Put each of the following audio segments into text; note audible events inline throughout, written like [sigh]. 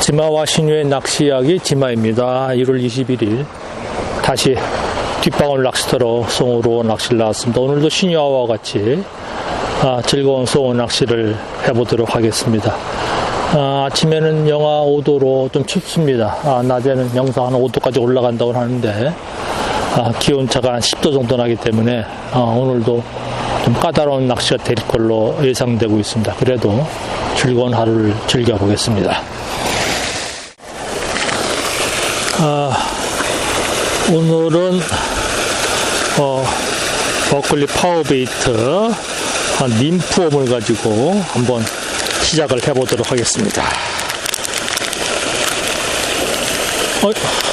지마와 신유의 낚시 이야기 지마입니다. 1월 21일 다시 뒷방울 낚시터로 송으로 낚시를 나왔습니다. 오늘도 신유와 같이 아, 즐거운 송어 낚시를 해보도록 하겠습니다. 아, 아침에는 영하 5도로 좀 춥습니다. 아, 낮에는 영상 한 5도까지 올라간다고 하는데 아, 기온차가 한 10도 정도 나기 때문에 아, 오늘도 좀 까다로운 낚시가 될 걸로 예상되고 있습니다. 그래도 즐거운 하루를 즐겨보겠습니다. 아, 오늘은 어, 버클리 파워베이트 한 님프홈을 가지고 한번 시작을 해보도록 하겠습니다. 어,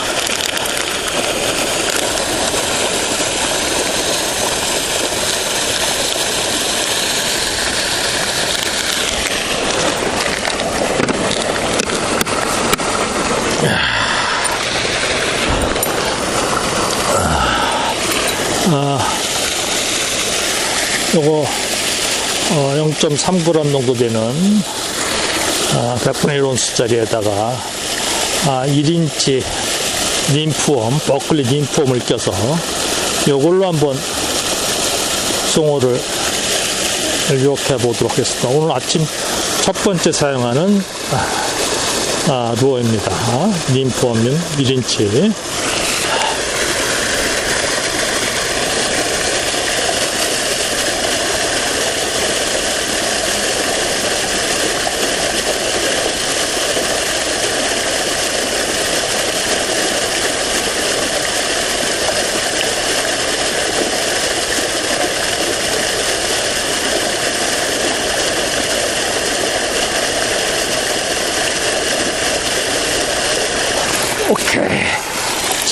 요거 어, 0.3g 정도 되는 아, 100분의 1 온수짜리에다가 아, 1인치 림프웜, 버클리 림프웜을 껴서 요걸로 한번 송어를 유혹해 보도록 하겠습니다. 오늘 아침 첫 번째 사용하는 아, 루어입니다. 림프웜은 1인치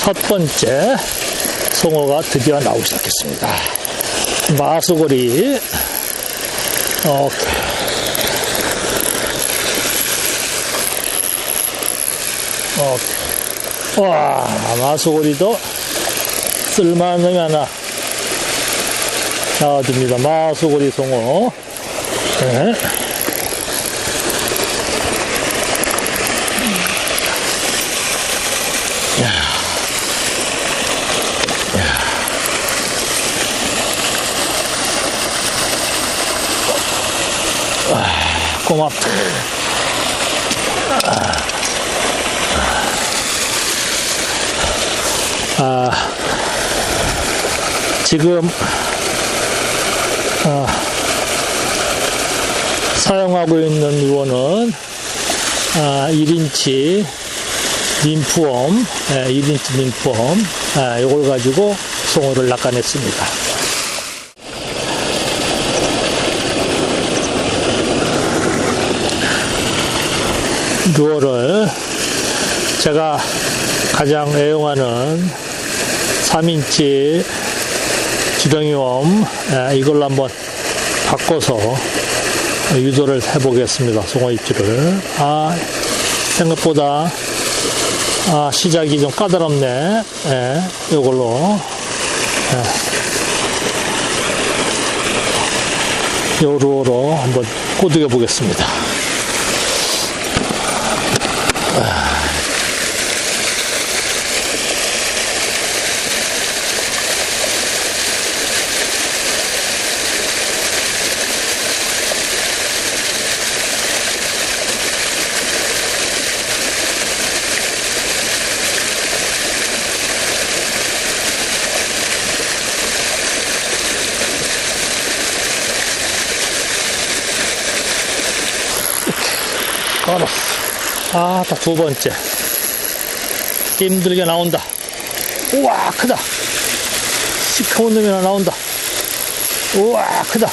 첫 번째 송어가 드디어 나오기 시작했습니다. 마수고리. 오케이. 오케이. 와, 마수고리도 쓸만한 하나 나와줍니다. 마수고리 송어. 네. 고맙다. 아, 지금, 아, 사용하고 있는 유어는, 아, 1인치 림프웜, 예, 1인치 림프웜, 아, 이걸 가지고 송어를 낚아냈습니다. 루어를 제가 가장 애용하는 3인치 지렁이웜 예, 이걸로 한번 바꿔서 유도를 해보겠습니다. 송어 입질을. 아, 생각보다 아, 시작이 좀 까다롭네. 예, 이걸로. 예. 요 루어로 한번 꼬드겨 보겠습니다. 걸었어. 아, 딱두 번째. 힘들게 나온다. 우와, 크다. 시커먼 놈이 하나 나온다. 우와, 크다.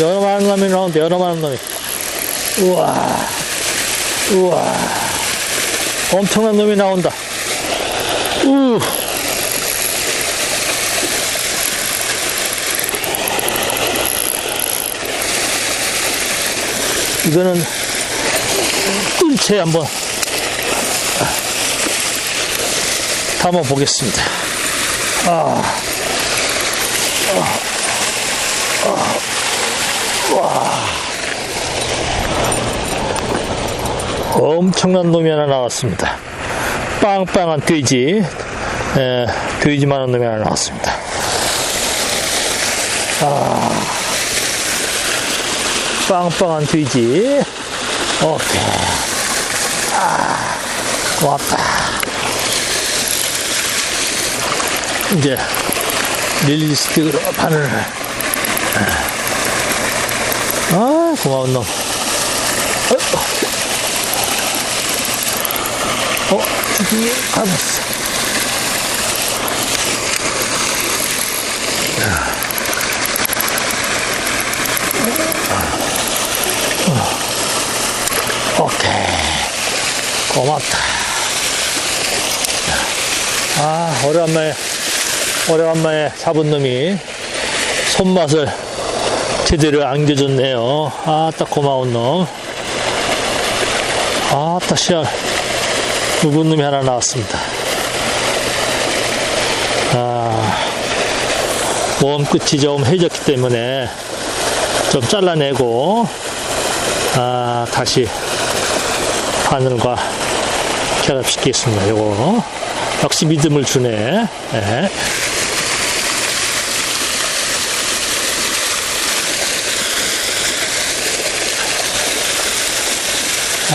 여러 많은 놈이 나온다, 여러 많은 놈이. 우와, 우와. 엄청난 놈이 나온다. 우. 이거는 뜰채 한번 담아 보겠습니다. 아, 아. 엄청난 놈이 하나 나왔습니다. 빵빵한 돼지, 에, 돼지만한 놈이 하나 나왔습니다. 아, 빵빵한 돼지. 오케이. 아, 고맙다. 이제 릴리 스틱으로 바늘. 아, 고마운 놈. 어, 감았어. 어. 오케이. 고맙다. 아, 오래간만에, 오래간만에 잡은 놈이 손맛을 제대로 안겨줬네요. 아, 딱 고마운 놈. 아, 딱 씨알. 굵은 놈이 하나 나왔습니다. 아, 모험 끝이 좀 해졌기 때문에 좀 잘라내고, 아, 다시 바늘과 결합시키겠습니다. 요거. 역시 믿음을 주네. 예.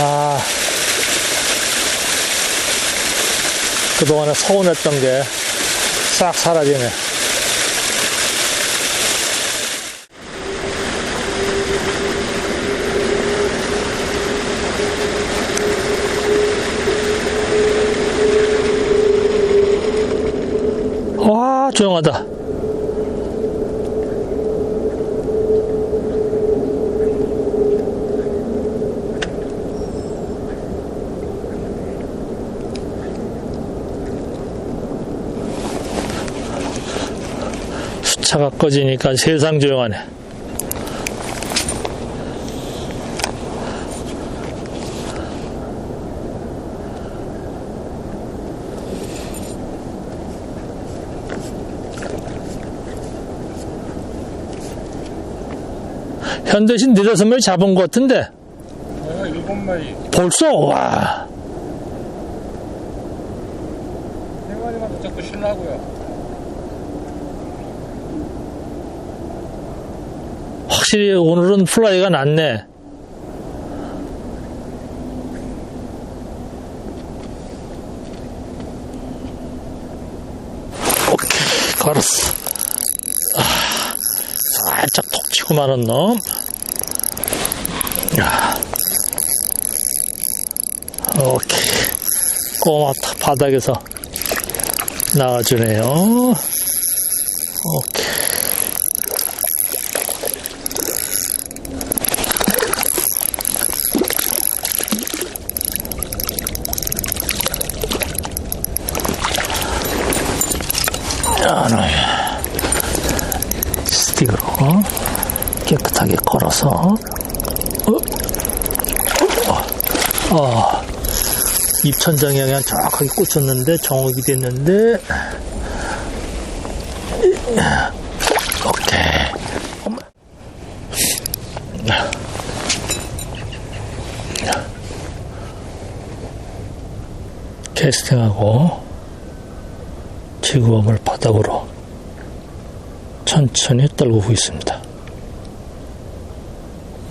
아, 그동안에 서운했던 게 싹 사라지네. 와, 조용하다. 수차가 꺼지니까 세상 조용하네. 현대신 네다섯 마리 잡은 것 같은데 어, 일곱 마리. 벌써 와 세 마리만 더 잡고 쉬려고요. 확실히 오늘은 플라이가 낫네. 오케이, 걸었어. 마는 놈. 야. 오케이. 고맙다. 바닥에서 나와주네요. 오케이. 하나에 스틱으로 깨끗하게 어? 어, 어. 입천장에 그냥 정확하게 꽂혔는데 정확이 됐는데 오케이 엄마. 캐스팅하고 지구업을 바닥으로 천천히 떨구고 있습니다.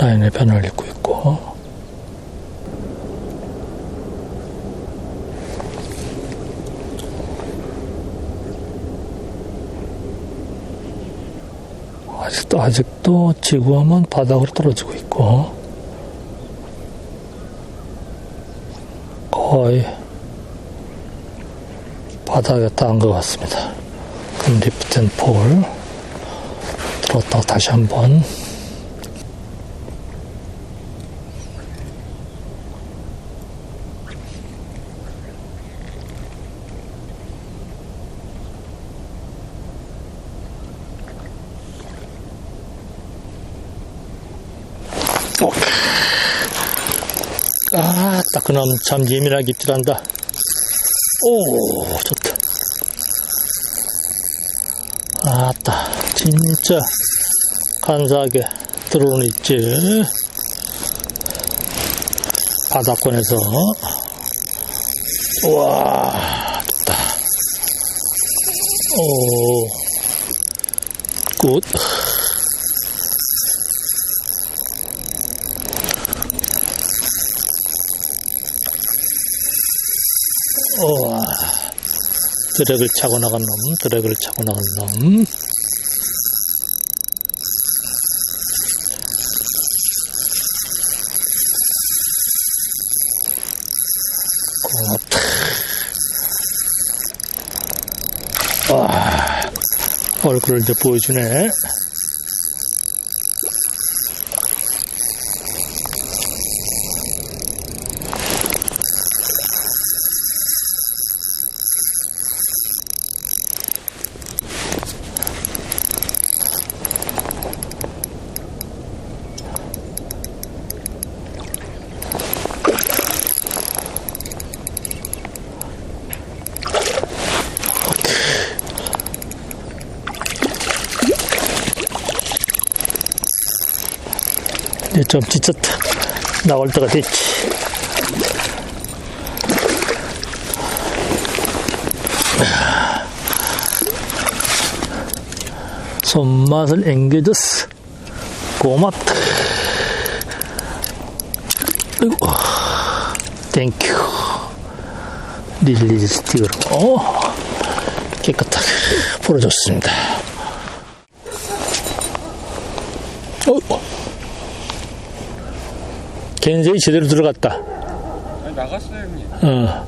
라인의 변화를 입고 있고 아직도 아직도 지구함은 바닥으로 떨어지고 있고 거의 바닥에 닿은 것 같습니다. 그럼 리프트 폴 들었다가 다시 한번 아, 딱 그놈 참 예민하게 입질한다. 오, 좋다. 아따, 진짜 간사하게 들어오는 있지. 바닥권에서. 우와, 좋다. 오, 굿. 우와, 드랙을 차고 나간 놈, 드랙을 차고 나간 놈. 굿. 와, 얼굴을 이제 보여주네. 이제 좀 지쳤다. 나올 때가 됐지. 손맛을 앵겨줬어. 고맙다. 아이고, 땡큐. 릴리즈 스틱으로 어, 깨끗하게 풀어줬습니다. 어, 겐제이 제대로 들어갔다. 아니, 나갔어요, 형님. 어.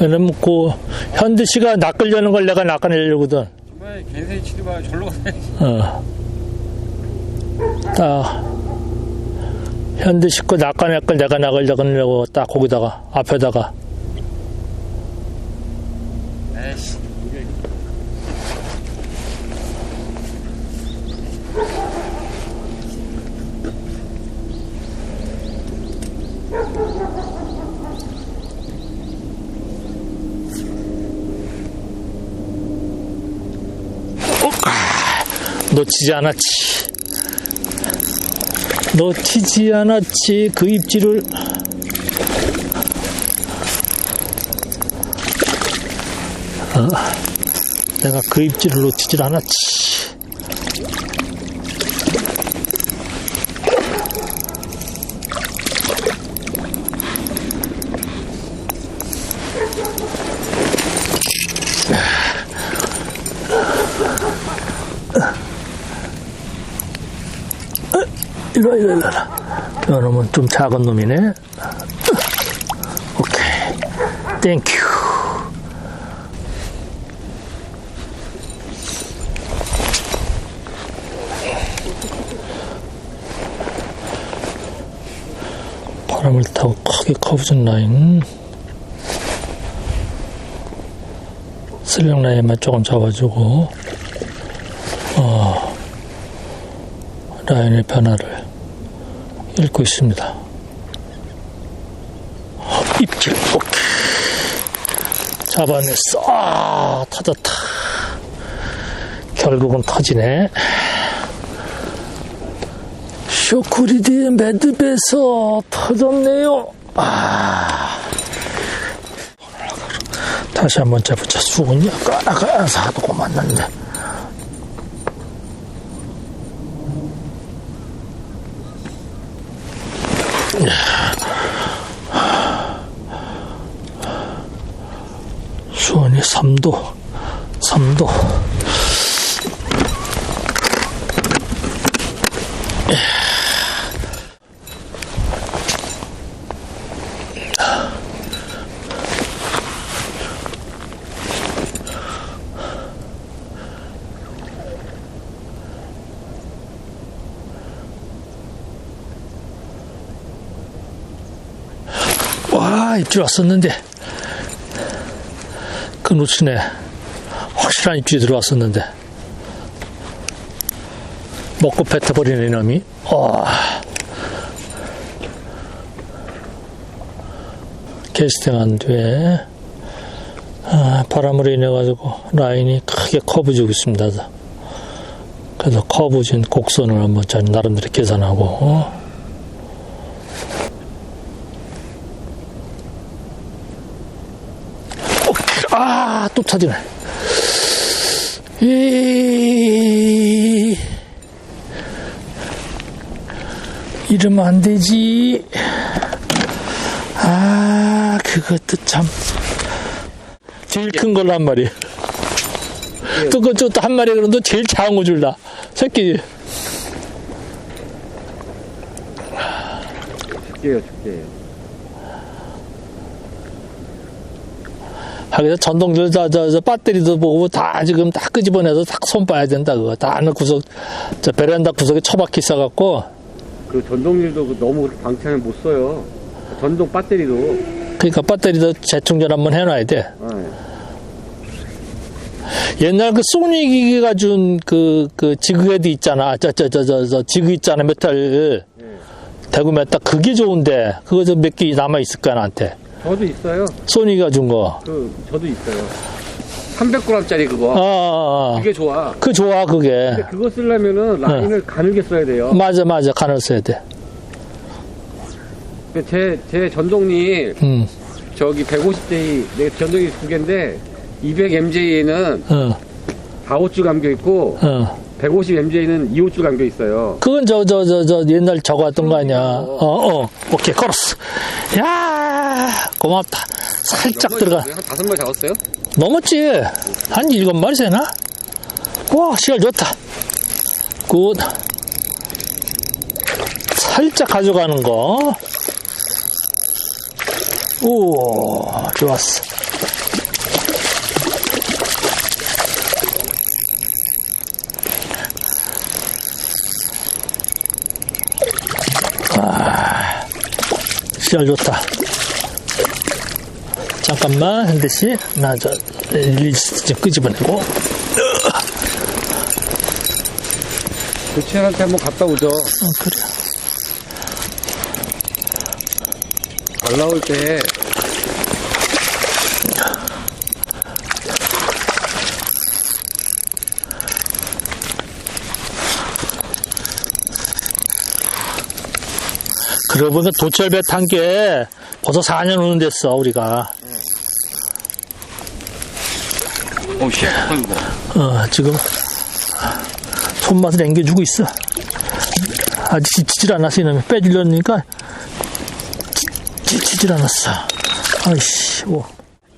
왜냐면 그 현대 씨가 낚으려는 걸 내가 낚아내려거든. 정말 개새이 치지 마. 절로 가야지. 어. 딱 현대 씨거 낚아낼 걸 내가 낚으려고 딱 거기다가 앞에다가 에이씨. 이게 놓치지 않았지. 놓치지 않았지. 그 입질을. 어, 내가 그 입질을 놓치질 않았지. 일로 와, 일로 와, 일로 와. 저 놈은 좀 작은 놈이네. 오케이. 땡큐. 바람을 타고 크게 커브진 라인. 슬령 라인만 조금 잡아주고, 어, 라인의 변화를 읽고 있습니다. 입질. 잡아냈어. 아, 터졌다. 결국은 터지네. 쇼크리드 매듭에서 터졌네요. 아. 다시 한번 잡자. 수건이 아까, 아까 사도고 만났는 3도, 3도. 와, 입질 왔었는데. 그 놓치네. 확실한 입질이 들어왔었는데. 먹고 뱉어버리는 이놈이. 와. 캐스팅한 뒤에, 아, 바람으로 인해 가지고 라인이 크게 커브 주고 있습니다. 그래서 커브진 곡선을 한번 전 나름대로 계산하고 어? 아, 또 터지네. 이... 이러면 안 되지. 아, 그것도 참. 제일 큰 걸로 한 마리. 또, 그, 또, 한 마리 또 제일 작은 거 줄라. 새끼. 줄게요, 줄게요. 하기서 전동줄, 저, 저, 저, 배터리도 보고 다 지금 다 끄집어내서 딱 손 봐야 된다, 그거. 다 안에 구석, 저 베란다 구석에 처박혀 있어갖고. 그 전동일도 그 너무 방치하면 못 써요. 전동 배터리도. 그러니까 배터리도 재충전 한번 해놔야 돼. 네. 옛날 그 소니 기기가 준 그, 그 지그헤드 있잖아. 저, 저, 저, 저, 저 지그 있잖아. 메탈. 대구 메탈. 그게 좋은데. 그거 좀 몇 개 남아있을 거야, 나한테. 저도 있어요. 소니가 준 거. 그 저도 있어요. 300g짜리 그거. 아, 아, 아. 그게 좋아. 그 좋아, 그게. 근데 그거 쓰려면은 라인을 가늘게 써야 돼요. 맞아, 맞아. 간을 써야 돼. 제, 제 전동이 음, 저기 150J, 내 전동이 두 개인데 200MJ에는 어, 4호줄 감겨 있고 어. 150MJ는 2호줄 감겨 있어요. 그건 저, 저, 저, 저, 옛날 저거 했던 거 아니야. 어, 어. 오케이, 걸었어. 야 고맙다. 살짝 들어가. 한 다섯 마리 잡았어요? 넘었지? 한 일곱 마리 세나? 와, 시간 좋다. 굿. 살짝 가져가는 거. 오, 좋았어. 아, 시간 좋다. 잠깐만, 한대씩. 나, 저, 릴리스 좀 끄집어내고. 교체한테 한번 갔다 오죠. 어, 그래. 잘 나올 때 그러고 보니까 도철배 탄 게 벌써 4년 후는 됐어, 우리가. 오, 씨, 아이고. 어, 지금 손맛을 앵겨주고 있어. 아직 지치질 않았어, 이놈이. 빼주려니까 지, 지질 않았어. 아이씨, 오.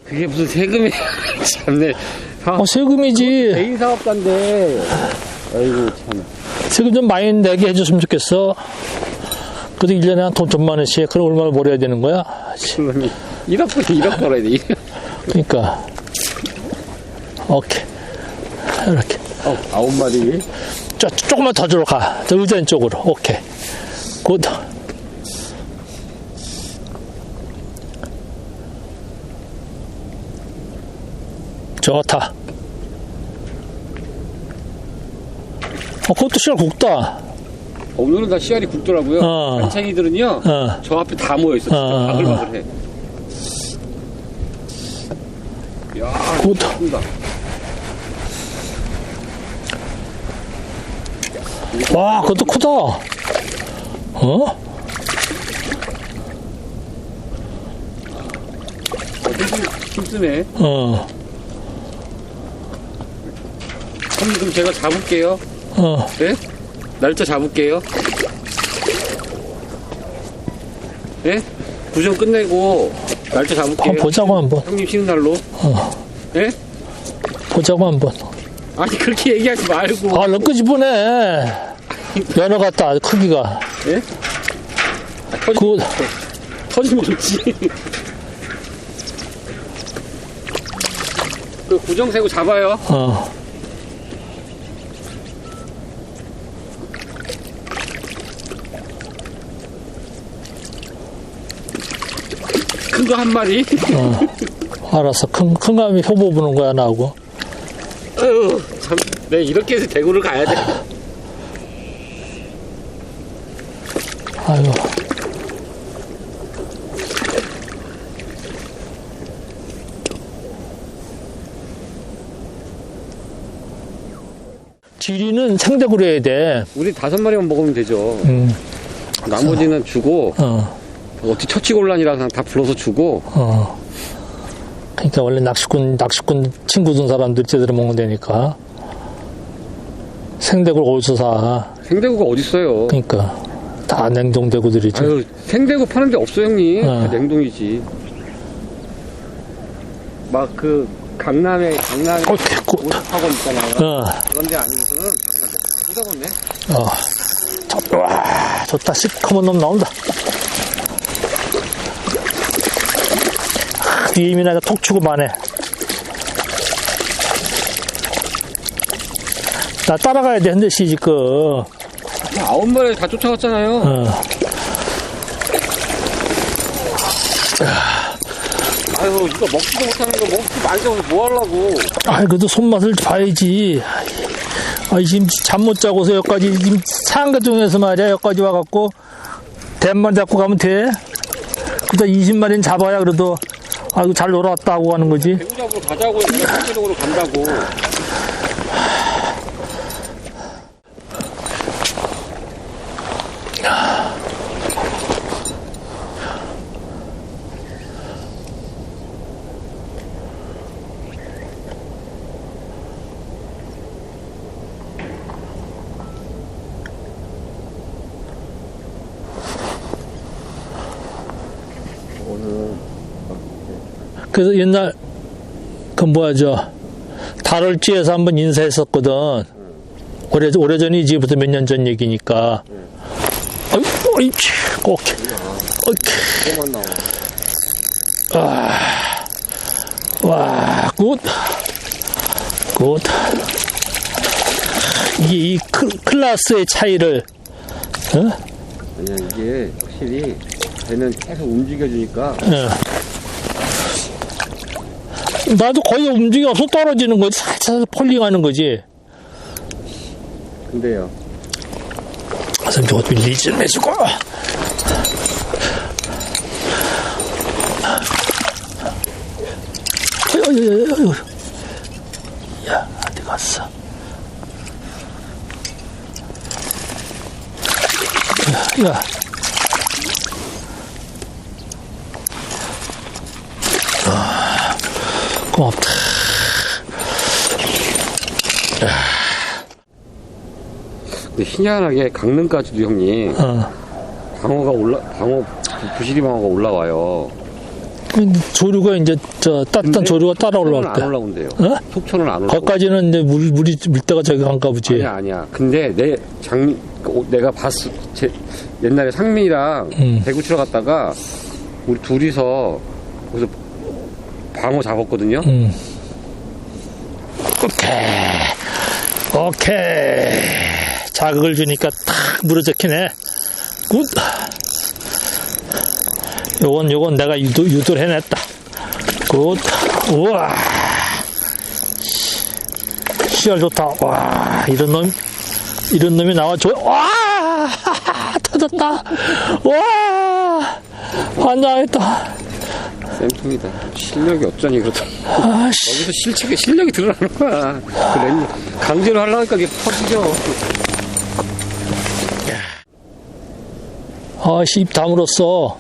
그게 무슨 세금이 참네. 사, 어, 세금이지. 개인 사업가인데. 아이고 참. 세금 좀 많이 내게 해줬으면 좋겠어. 그래도 1년에 한 돈 천만 원씩, 그럼 얼마나 벌어야 되는 거야? 씨, 그러면 1억 벌 1억 벌어야 돼. 1억. 그러니까. 오케이. 이렇게. 어, 아홉 마리. 저, 조금만 더 들어 가. 저 의자 쪽으로. 오케이. 굿. 좋다. 어, 그것도 시간 굵다. 오늘은 다 씨알이 굵더라고요. 어. 반창이들은요. 어. 저 앞에 다 모여 있어. 진짜 어. 바글바글해. 야, 굿. 큰다. 와, 그것도 크다. 어? 힘쓰네. 어, 그럼 그럼 제가 잡을게요. 어. 네? 날짜 잡을게요. 네? 구정 끝내고 날짜 잡을게요. 한번 보자고, 한번. 형님 쉬는 날로. 어. 네? 보자고, 한번. 아니 그렇게 얘기하지 말고. 아, 너 끄집어내. 연어 같다, 크기가. 네? 아, 터지, 그, 터지면 좋지. 그 구정 세고 잡아요. 어. 큰 거 한 마리. 알았어. 큰, 큰 감이 효보 부는 거야, 나하고. 어휴, 참, 내 이렇게 해서 대구를 가야 돼. 아유. 지리는 생대구로 해야 돼. 우리 다섯 마리만 먹으면 되죠. 음, 나머지는 주고, 어, 어떻게 처치곤란이라 그냥 다 불러서 주고, 어. 그러니까 원래 낚시꾼, 낚시꾼 친구 둔 사람들 제대로 먹으면 되니까. 생대구를 어디서 사? 생대구가 어딨어요. 그러니까. 다 냉동대구들이지. 아유, 생대구 파는 데 없어, 형님. 어. 다 냉동이지. 막 그, 강남에, 강남에 어, 개꿀. 오십학원 있잖아요. 어, 그런 데 아니고서는 쏟아봤네. 어. 저, 와, 좋다. 시커먼 놈 나온다. 아, 나가 톡 치고 마네. 나 따라가야 돼, 근데 시집거. 아홉 마리 다 쫓아갔잖아요. 어. 아유, 이거 먹지도 못하는 거 먹지 말자고 뭐 하려고. 아이, 그래도 손맛을 봐야지. 아이, 지금 잠 못 자고서 여기까지, 지금 상가 중에서 말이야, 여기까지 와갖고, 댐만 잡고 가면 돼. 그다 20마리는 잡아야 그래도, 아이고, 잘 놀았다 하고 가는 거지. 잡으러 가자고, 실제적으로 간다고. 그래서 옛날, 그 뭐야, 저, 달월지에서 한번 인사했었거든. 오래, 오래전이지, 부터 몇 년 전 얘기니까. 아이고, 어이치, 오케이. 오케이. 나와. 와, 굿. 굿. 이게 이 클, 클라스의 차이를, 어? 아니야, 이게 확실히 배는 계속 움직여주니까 예. 나도 거의 움직임 없어 떨어지는 거지. 살짝 폴링하는 거지. 근데요. 선생님, 저것 좀 리즈 어이. 야, 어디 갔어? 야, 야. 아, 고맙다. 근데 희한하게 강릉까지도 형님 어. 방어가 올라 방어 부시리 방어가 올라와요. 조류가 이제 저 따뜻한 조류가 따라 올라올 안 때. 올라온대요. 어? 속초는 안 올라오고. 거기까지는 이제 물, 물이, 물때가 저기 간가 보지. 아니야 아니야. 근데 내 장 내가 봤어. 제 옛날에 상민이랑 음. 대구 치러 갔다가 우리 둘이서 거기서 방어 잡았거든요. 음. 오케이. 오케이. 자극을 주니까 탁 물어적히네. 굿. 요건, 요건 내가 유도, 유도를 해냈다. 굿. 우와. 시알 좋다. 와, 이런 놈, 이런 놈이 나와 줘. 와! [laughs] 터졌다. 와! 환장했다. 쌤통이다. 실력이 어쩌니 그렇다. 아씨. 여기서 실력이 실력이 드러나는 거야. 그 렌, 강제로 하려니까 이게 퍼지죠. 아씨, 입 다물었어.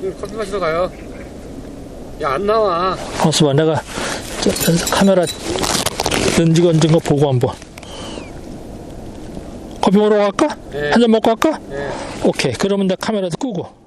지금 커피 마시러 가요. 야 안 나와. 가서 봐. 내가 저, 저 카메라 얹은 거 보고 한번. 커피 먹으러 갈까? 네. 한잔 먹고 갈까? 네. 오케이. 그러면 내가 카메라도 끄고.